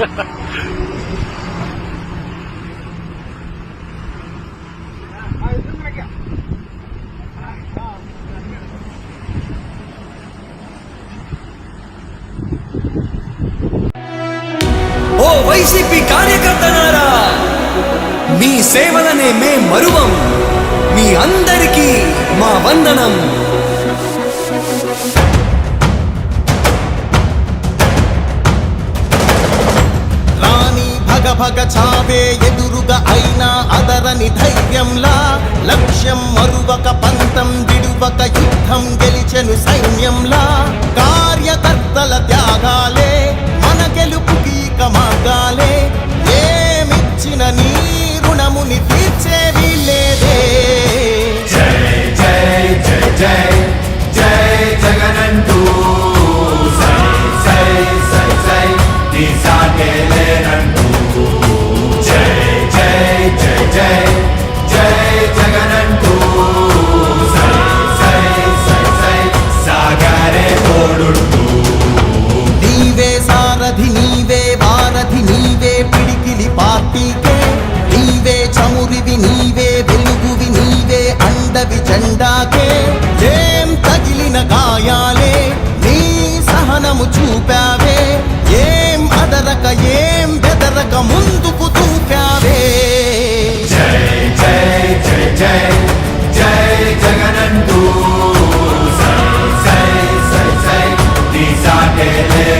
ఓ YCP కార్యకర్తనారా మీ సేవలనే మే మరువం. మీ అందరికీ మా వందనం. భగ చావే ఎదురుగా అయినా అదరని ధైర్యంలా లక్ష్యం మరువక పంతం విడువక యుద్ధం పార్టీకే నీవే చమురివి నీవే వెలుగువి నీవే అండవి జెండాకే ఏం తగిలిన గాయాలే నీ సహనము చూపావే ఏం అదరక ఏం బెదరక ముందుకు దూకావే ప్రతి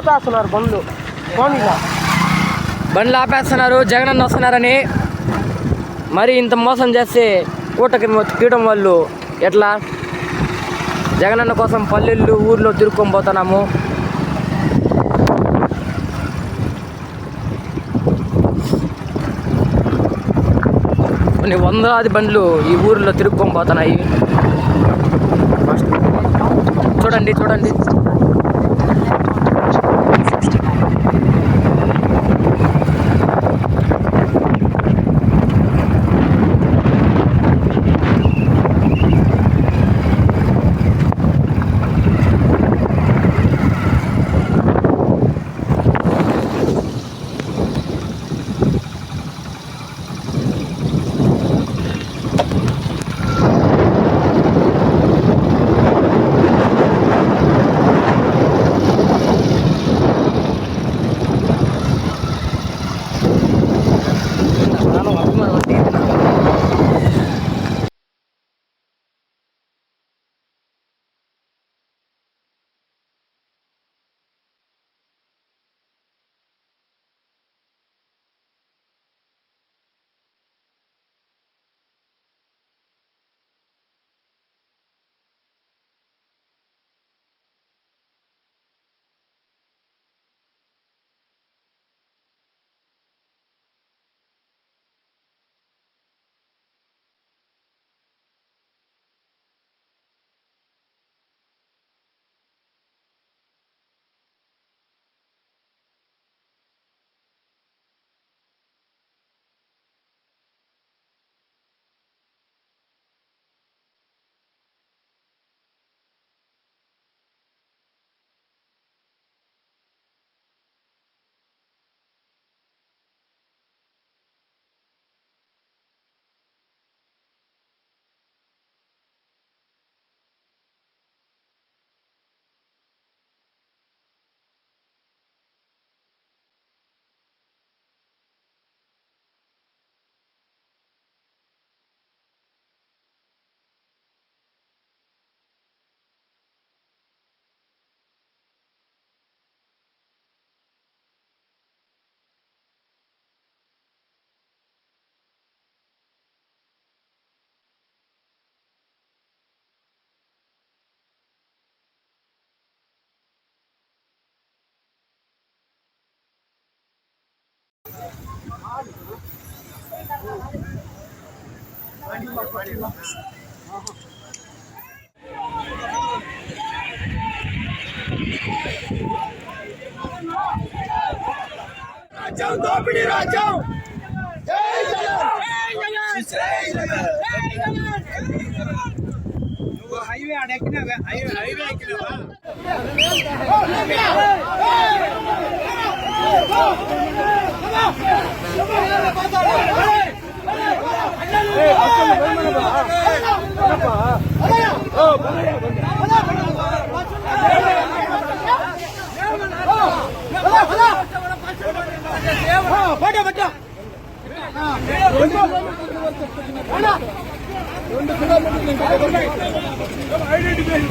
ఆపేస్తున్నారు బండ్లు. పోనీలా బండ్లు ఆపేస్తున్నారు జగన్ అన్న వస్తున్నారని. మరి ఇంత మోసం చేస్తే కూటకి తీయడం వాళ్ళు ఎట్లా? జగనన్న కోసం పల్లెళ్ళు ఊర్లో తిరుక్కొని పోతున్నాము. కొన్ని వందలాది బండ్లు ఈ ఊర్లో తిరుక్కొని పోతున్నాయి. చూడండి చూడండి. రాజ్యం దోపిడీ రాజ్యం జై జగన్ జై జగన్ నువ్వు హైవే అడెక్కినావా హైవే హైవే ఎక్కినావా Come on! రెండు కిలోమీటర్లు ఐడెంటిఫికేషన్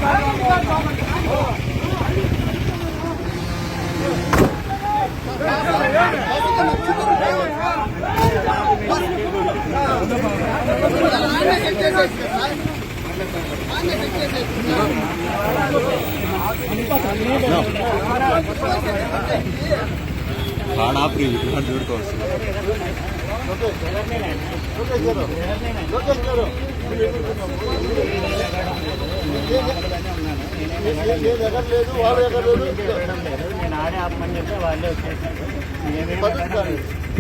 నేను ఆడే ఆపమని చెప్తే వాళ్ళే వచ్చేసారు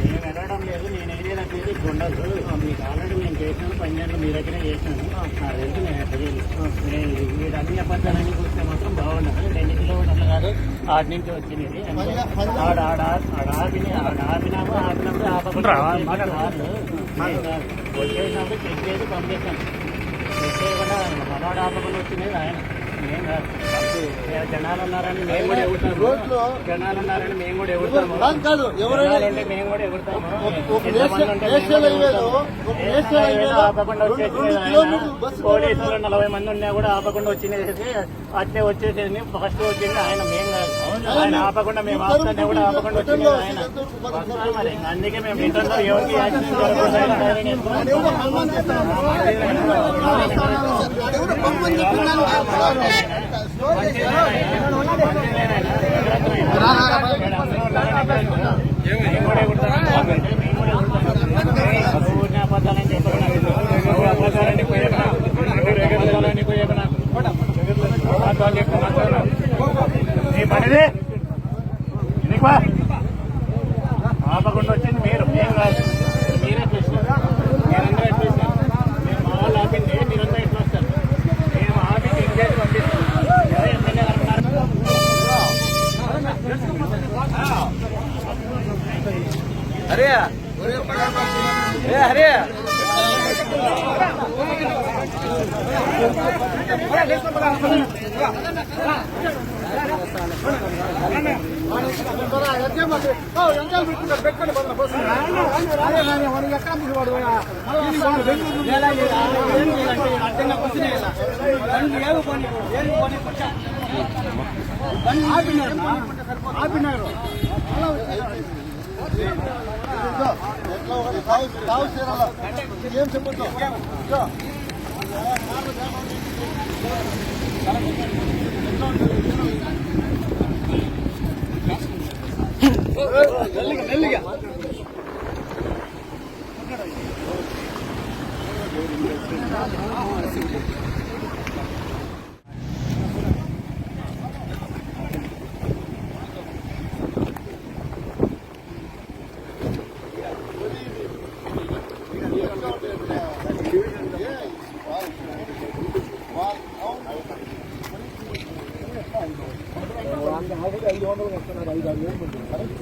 మేము వెళ్ళడం లేదు నేను ఏదైనా చేసి ఉండదు. మీకు ఆల్రెడీ నేను చేసినాను పన్నెండు మీ దగ్గర చేసినాను నాకు తెలుసు నేను నేను మీరు అన్ని అబద్ధాలన్నీ చూస్తే మాత్రం బాగుండదు. రెండు కిలోమీటర్లు కాదు ఆడి నుంచి వచ్చినది. అంటే ఆడ ఆడ ఆడ ఆపిన ఆడ ఆపినాము ఆపినప్పుడు ఆపకుండా వచ్చేసినప్పుడు చెక్ చేసి పంపిస్తాను. చెక్ చేయకుండా మనవాడు ఆపకుండా వచ్చినది ఆయన. జనాలు ఉన్నారని మేము కూడా ఎగురుతాము. జనాలు ఉన్నారని మేము కూడా ఎగురుతాము. కాదు ఎవరైనా జనాలు ఉంటే మేము కూడా ఎగురుతాము. ఆపకుండా వచ్చేసి పోలీసులు నలభై మంది ఉన్నా కూడా ఆపకుండా వచ్చినేసి అట్లే వచ్చేసేది ఫస్ట్ వచ్చింది ఆయన మేము ఆయన ఆపకుండా మేము ఆపుతుంటే కూడా ఆపకుండా వచ్చింది ఆయన మరి అందుకే మేము రిటర్న్ ఎవరికి యాక్సిడెంట్ జరగకుండా ఆపకుండా వచ్చింది మీరు మేము కాదు మీరే చూస్తారు మీరందరూ ఎట్లా వస్తారు మేము మా వాళ్ళు ఆపింది మీరందరూ ఎట్లా వస్తారు మేము ఆపింది ఇంకేసి పంపిస్తాం ఎవరు ఎమ్మెల్యే గారు ఉన్నారు హరే ఏ హరే ఎట్లా ఒకటి తావు తావు చీరాల ఏం చెప్పొద్దు? 拿起来，拿起来。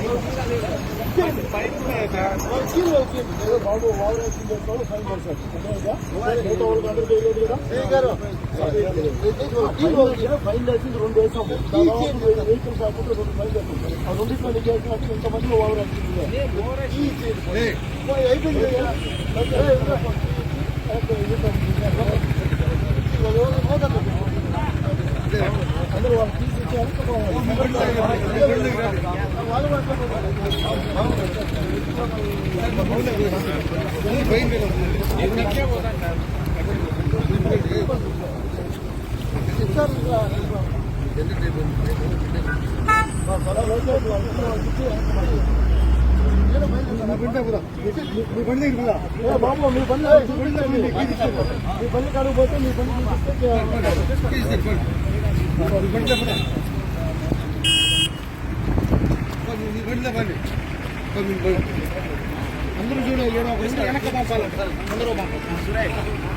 కీ వాళ్ళు కీ బాబు వాళ్ళు వేసింది ఫైన్ పడతారు. ఫైన్ వేసింది రెండు వేసాము వెహికల్స్ కాకుండా రెండు ఫైన్ ఆ ఇంతమంది అయిపోయింది అందరూ వాళ్ళు బాబు మీ బండి మీ బండి కాడికి పోతే మీ బండి అందరూ చూడ వెనక పంపాలి అందరూ పంపాలి